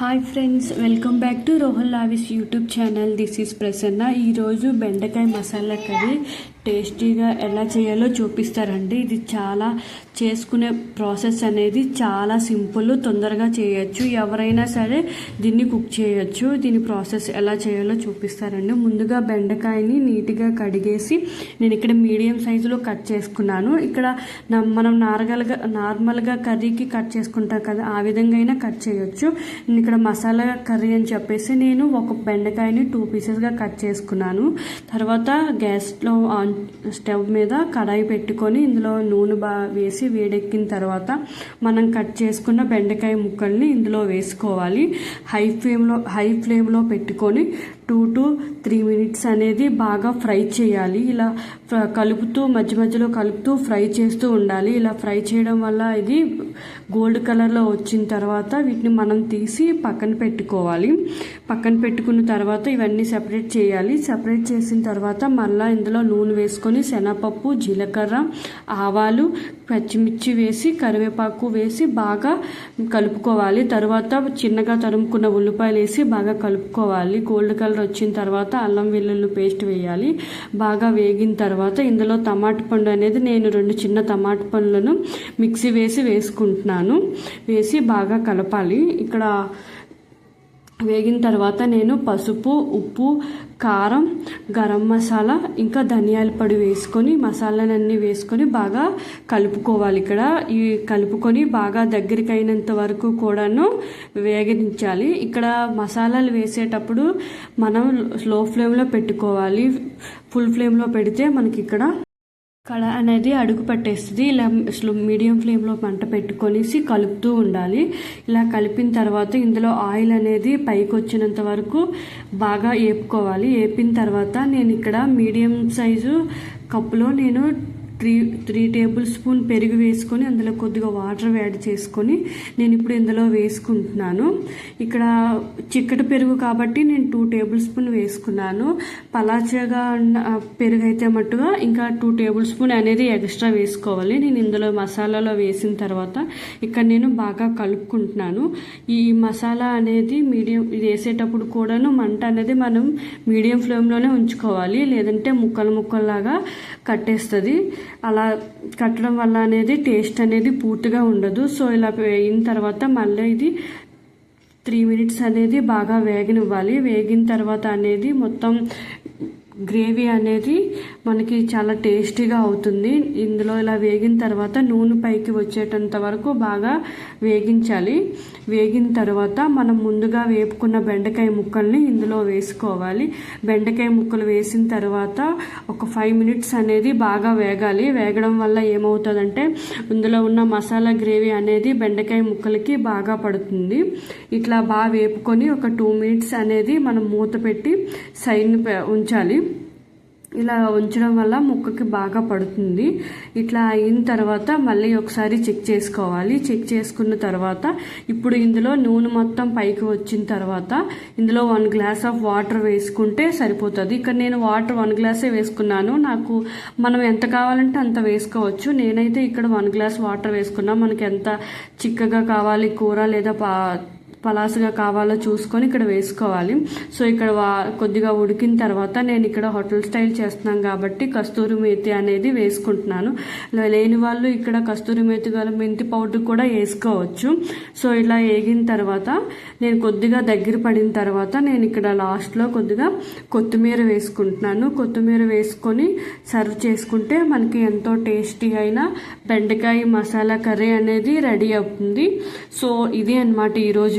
Hi friends welcome back to Rohan Lavis YouTube channel this is Prasanna ఈరోజు బెండకాయ masala curry. టేస్టీగా ఎలా చేయాలో చూపిస్తారండి. ఇది చాలా చేసుకునే ప్రాసెస్ అనేది చాలా సింపుల్ తొందరగా చేయొచ్చు. ఎవరైనా సరే దీన్ని కుక్ చేయొచ్చు. దీని ప్రాసెస్ ఎలా చేయాలో చూపిస్తారండి. ముందుగా బెండకాయని నీట్గా కడిగేసి నేను ఇక్కడ మీడియం సైజులో కట్ చేసుకున్నాను. ఇక్కడ మనం నార్మల్గా నార్మల్గా కర్రీకి కట్ చేసుకుంటాం కదా ఆ విధంగా అయినా కట్ చేయొచ్చు. నేను ఇక్కడ మసాలా కర్రీ అని చెప్పేసి నేను ఒక బెండకాయని టూ పీసెస్గా కట్ చేసుకున్నాను. తర్వాత గ్యాస్లో ఆన్ స్టవ్ మీద కడాయి పెట్టుకొని ఇందులో నూనె బా వేసి వేడెక్కిన తర్వాత మనం కట్ చేసుకున్న బెండకాయ ముక్కల్ని ఇందులో వేసుకోవాలి. హై ఫ్లేమ్లో హై ఫ్లేమ్లో పెట్టుకొని టూ టు త్రీ మినిట్స్ అనేది బాగా ఫ్రై చేయాలి. ఇలా ఫ్ర- కలుపుతూ మధ్య మధ్యలో కలుపుతూ ఫ్రై చేస్తూ ఉండాలి. ఇలా ఫ్రై చేయడం వల్ల ఇది గోల్డ్ కలర్లో వచ్చిన తర్వాత వీటిని మనం తీసి పక్కన పెట్టుకోవాలి. పక్కన పెట్టుకున్న తర్వాత ఇవన్నీ సెపరేట్ చేయాలి. సెపరేట్ చేసిన తర్వాత మళ్ళీ ఇందులో నూనె వేసుకొని శనగపప్పు జీలకర్ర ఆవాలు పచ్చిమిర్చి వేసి కరివేపాకు వేసి బాగా కలుపుకోవాలి. తర్వాత చిన్నగా తరుముకున్న ఉల్లిపాయలు వేసి బాగా కలుపుకోవాలి. గోల్డ్ కలర్ వచ్చిన తర్వాత అల్లం వెల్లుల్లి పేస్ట్ వేయాలి. బాగా వేగిన తర్వాత ఇందులో టమాటా పండు అనేది నేను రెండు చిన్న టమాటా పండ్లను మిక్సీ వేసి వేసుకుంటున్నాను. వేసి బాగా కలపాలి. ఇక్కడ వేగిన తర్వాత నేను పసుపు ఉప్పు కారం గరం మసాలా ఇంకా ధనియాల పొడి వేసుకొని మసాలాలన్నీ వేసుకొని బాగా కలుపుకోవాలి ఇక్కడ. ఈ కలుపుకొని బాగా దగ్గరికి అయినంత వరకు కూడాను వేగించాలి ఇక్కడ మసాలాలు వేసేటప్పుడు మనం లో ఫ్లేమ్లో పెట్టుకోవాలి. ఫుల్ ఫ్లేమ్లో పెడితే మనకి ఇక్కడ కళ అనేది అడుగు పట్టేస్తుంది. ఇలా అసలు మీడియం ఫ్లేమ్లో మంట పెట్టుకొనేసి కలుపుతూ ఉండాలి. ఇలా కలిపిన తర్వాత ఇందులో ఆయిల్ అనేది పైకి వచ్చినంత వరకు బాగా వేపుకోవాలి వేపిన తర్వాత నేను ఇక్కడ మీడియం సైజు కప్పులో నేను త్రీ త్రీ టేబుల్ స్పూన్ పెరుగు వేసుకొని అందులో కొద్దిగా వాటర్ యాడ్ చేసుకొని నేను ఇప్పుడు ఇందులో వేసుకుంటున్నాను. ఇక్కడ చిక్కటి పెరుగు కాబట్టి నేను టూ టేబుల్ స్పూన్ వేసుకున్నాను. పలాచగా ఉన్న పెరుగు అయితే మట్టుగా ఇంకా టూ టేబుల్ స్పూన్ అనేది ఎక్స్ట్రా వేసుకోవాలి. నేను ఇందులో మసాలాలో వేసిన తర్వాత ఇక్కడ నేను బాగా కలుపుకుంటున్నాను. ఈ మసాలా అనేది మీడియం ఇది వేసేటప్పుడు కూడాను మంట అనేది మనం మీడియం ఫ్లేమ్లోనే ఉంచుకోవాలి. లేదంటే ముక్కలు ముక్కల్లాగా కట్టేస్తుంది. అలా కట్టడం వల్ల అనేది టేస్ట్ అనేది పూర్తిగా ఉండదు. సో ఇలా వేగిన తర్వాత మళ్ళీ ఇది త్రీ మినిట్స్ అనేది బాగా వేగనివ్వాలి. వేగిన తర్వాత అనేది మొత్తం గ్రేవీ అనేది మనకి చాలా టేస్టీగా అవుతుంది. ఇందులో ఇలా వేగిన తర్వాత నూనె పైకి వచ్చేటంత వరకు బాగా వేగించాలి. వేగిన తర్వాత మనం ముందుగా వేపుకున్న బెండకాయ ముక్కల్ని ఇందులో వేసుకోవాలి. బెండకాయ ముక్కలు వేసిన తర్వాత ఒక ఫైవ్ మినిట్స్ అనేది బాగా వేగాలి. వేగడం వల్ల ఏమవుతుందంటే ఇందులో ఉన్న మసాలా గ్రేవీ అనేది బెండకాయ ముక్కలకి బాగా పడుతుంది. ఇట్లా బాగా వేపుకొని ఒక టూ మినిట్స్ అనేది మనం మూత పెట్టి సైడ్ ఉంచాలి. ఇలా ఉంచడం వల్ల ముక్కకి బాగా పడుతుంది. ఇట్లా అయిన తర్వాత మళ్ళీ ఒకసారి చెక్ చేసుకోవాలి. చెక్ చేసుకున్న తర్వాత ఇప్పుడు ఇందులో నూనె మొత్తం పైకి వచ్చిన తర్వాత ఇందులో వన్ గ్లాస్ ఆఫ్ వాటర్ వేసుకుంటే సరిపోతుంది. ఇక్కడ నేను వాటర్ వన్ గ్లాసే వేసుకున్నాను. నాకు మనం ఎంత కావాలంటే అంత వేసుకోవచ్చు. నేనైతే ఇక్కడ వన్ గ్లాస్ వాటర్ వేసుకున్నా. మనకి ఎంత చిక్కగా కావాలి కూర లేదా పా పలాసగా కావాలో చూసుకొని ఇక్కడ వేసుకోవాలి. సో ఇక్కడ వా కొద్దిగా ఉడికిన తర్వాత నేను ఇక్కడ హోటల్ స్టైల్ చేస్తున్నాను కాబట్టి కస్తూరి మేతి అనేది వేసుకుంటున్నాను. లేని వాళ్ళు ఇక్కడ కస్తూరి మేతి గల మెంతి పౌడర్ కూడా వేసుకోవచ్చు. సో ఇలా వేగిన తర్వాత నేను కొద్దిగా దగ్గర పడిన తర్వాత నేను ఇక్కడ లాస్ట్లో కొద్దిగా కొత్తిమీర వేసుకుంటున్నాను. కొత్తిమీర వేసుకొని సర్వ్ చేసుకుంటే మనకి ఎంతో టేస్టీ అయిన బెండకాయ మసాలా కర్రీ అనేది రెడీ అవుతుంది. సో ఇది అన్నమాట ఈరోజు